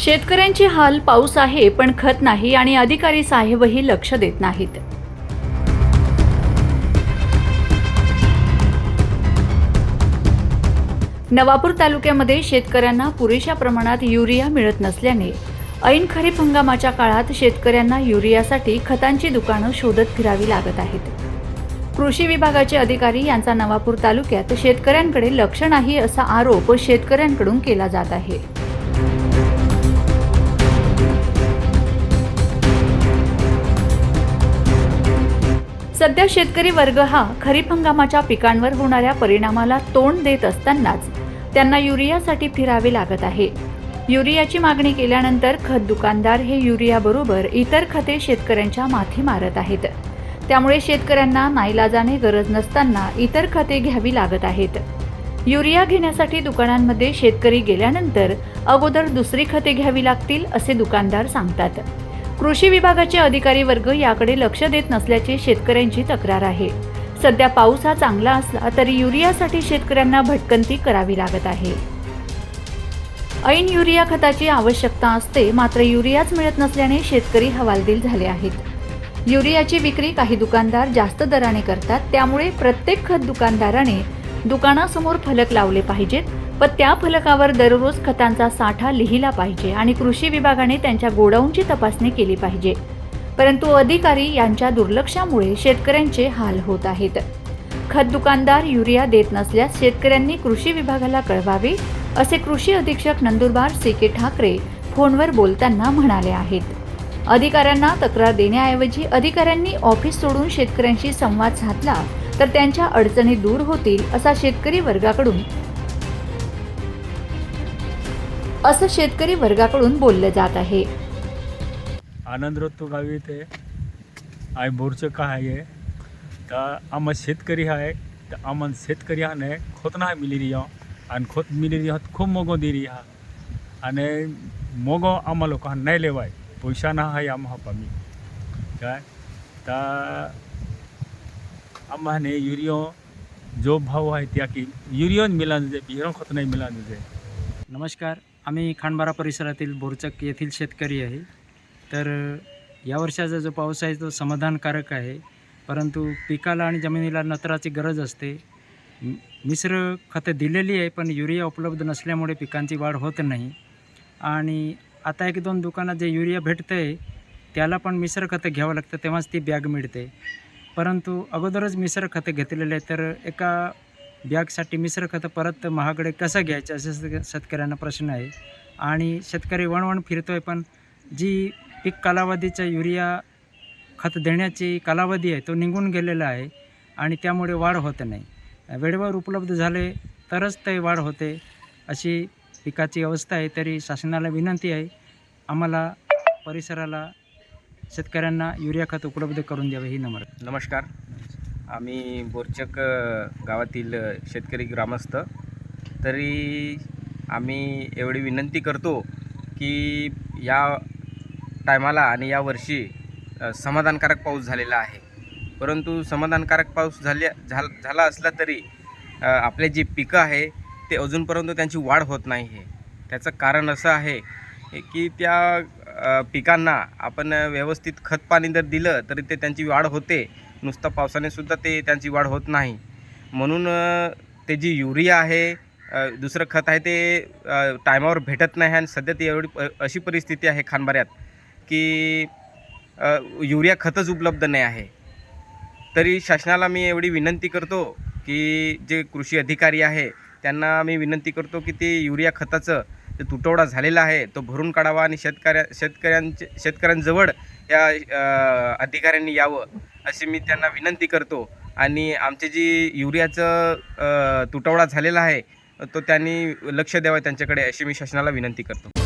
शेतकऱ्यांची हाल पाऊस आहे पण खत नाही आणि अधिकारी साहेबही लक्ष देत नाहीत. नवापूर तालुक्यामध्ये शेतकऱ्यांना पुरेशा प्रमाणात युरिया मिळत नसल्याने ऐन खरीप हंगामाच्या काळात शेतकऱ्यांना युरियासाठी खतांची दुकानं शोधत फिरावी लागत आहेत. कृषी विभागाचे अधिकारी यांचा नवापूर तालुक्यात शेतकऱ्यांकडे लक्ष नाही असा आरोप शेतकऱ्यांकडून केला जात आहे. सध्या शेतकरी वर्ग हा खरीप हंगामाच्या पिकांवर होणाऱ्या परिणामाला तोंड देत असतानाच त्यांना युरियासाठी फिरावे लागत आहे. युरियाची मागणी केल्यानंतर खत दुकानदार हे युरियाबरोबर इतर खते शेतकऱ्यांच्या माथी मारत आहेत. त्यामुळे शेतकऱ्यांना नाईलाजाने गरज नसताना इतर खते घ्यावी लागत आहेत. युरिया घेण्यासाठी दुकानांमध्ये शेतकरी गेल्यानंतर अगोदर दुसरी खते घ्यावी लागतील असे दुकानदार सांगतात. कृषी विभागाचे अधिकारी वर्ग याकडे लक्ष देत नसल्याची शेतकऱ्यांची तक्रार आहे. सध्या पाऊस हा चांगला असला तरी युरियासाठी शेतकऱ्यांना भटकंती करावी लागत आहे. ऐन युरिया खताची आवश्यकता असते मात्र युरियाच मिळत नसल्याने शेतकरी हवालदिल झाले आहेत. युरियाची विक्री काही दुकानदार जास्त दराने करतात त्यामुळे प्रत्येक खत दुकानदाराने दुकानासमोर फलक लावले पाहिजेत. व त्या फलकावर दररोज खतांचा साठा लिहिला पाहिजे आणि कृषी विभागाने त्यांच्या गोडाऊनची तपासणी केली पाहिजे. परंतु अधिकारी यांच्या दुर्लक्षामुळे शेतकऱ्यांचे हाल होत आहेत. खत दुकानदार युरिया देत नसल्यास शेतकऱ्यांनी कृषी विभागाला कळवावे असे कृषी अधीक्षक नंदुरबार सी के ठाकरे फोनवर बोलताना म्हणाले आहेत. अधिकाऱ्यांना तक्रार देण्याऐवजी अधिकाऱ्यांनी ऑफिस सोडून शेतकऱ्यांशी संवाद साधला तर त्यांच्या अडचणी दूर होतील असा शेतकरी वर्गाकडून असं शेतकरी वर्गाकडून बोललं जात आहे. आनंद रत्तो गावी ते आय बोरचं का आहे तर आम्हा शेतकरी आहे तर आम्हाला शेतकरी हा नाही खोत नाही मिली रिया. आणि खोत मिली रिया खूप मोगो दे रिया. आणि मोगो आम्हा लोकांना नाही लेवाय. पैसा ना आहे आम्हा पामी. काय? तर आम्हाने युरियो जो भाव आहे त्या की युरियोन मिळालं जे बिहरं खत नाही मिळालं जे. नमस्कार. आम्ही खांडबारा परिसरातील बोरचक येथील शेतकरी आहे. तर या वर्षाचा जो पाऊस आहे तो समाधानकारक आहे. परंतु पिकाला आणि जमिनीला नत्राची गरज असते. मिश्र खतं दिलेली आहे पण युरिया उपलब्ध नसल्यामुळे पिकांची वाढ होत नाही. आणि आता एक दोन दुकानात जे युरिया भेटतं आहे त्याला पण मिश्र खतं घ्यावं लागतं तेव्हाच ती बॅग मिळते. परंतु अगोदरच मिश्र खतं घेतलेले आहे तर एका बॅगसाठी मिश्र खतं परत महागडे कसं घ्यायचं असं शेतकऱ्यांना प्रश्न आहे. आणि शेतकरी वणवण फिरतो आहे पण जी पीक कालावधीचा युरिया खत देण्याची कालावधी आहे तो निघून गेलेला आहे आणि त्यामुळे वाढ होत नाही. वेळेवर उपलब्ध झाले तरच ते वाढ होते अशी पिकाची अवस्था आहे तरी शासनाला विनंती आहे आम्हाला परिसराला शेतकऱ्यांना युरिया खत उपलब्ध करून द्यावे ही नम्र नमस्कार. आम्ही बोरचक गावातील शेतकरी ग्रामस्थ. तरी आम्ही एवढी विनंती करतो की या टायमाला आणि या वर्षी समाधानकारक पाऊस झालेला आहे. परंतु समाधानकारक पाऊस झाल्या झाल झाला असला तरी आपले जी पिकं आहे ते अजूनपर्यंत त्यांची वाढ होत नाही आहे. त्याचं कारण असं आहे की त्या पिकांना आपण व्यवस्थित खत पाणी जर दिलं तरी ते त्यांची वाढ होते. नुसतं पावसाने सुद्धा ते त्यांची वाढ होत नाही. म्हणून ते जी युरिया आहे दुसरं खत आहे ते टायमावर भेटत नाही आणि सध्या ती एवढी प- अशी परिस्थिती आहे खानबाऱ्यात की युरिया खतच उपलब्ध नाही आहे. तरी शासनाला मी एवढी विनंती करतो की जे कृषी अधिकारी आहे त्यांना मी विनंती करतो की ते युरिया खताचं जे तुटवडा झालेला आहे तो भरून काढावा आणि शेतकऱ्या शेतकऱ्यांचे शेतकऱ्यांजवळ या अधिकाऱ्यांनी यावं. अशी मी त्यांना विनंती करतो. आणि आमचे जी युरियाचं तुटवडा झालेला आहे तो त्यांनी लक्ष द्यावं त्यांच्याकडे अशी मी शासनाला विनंती करतो.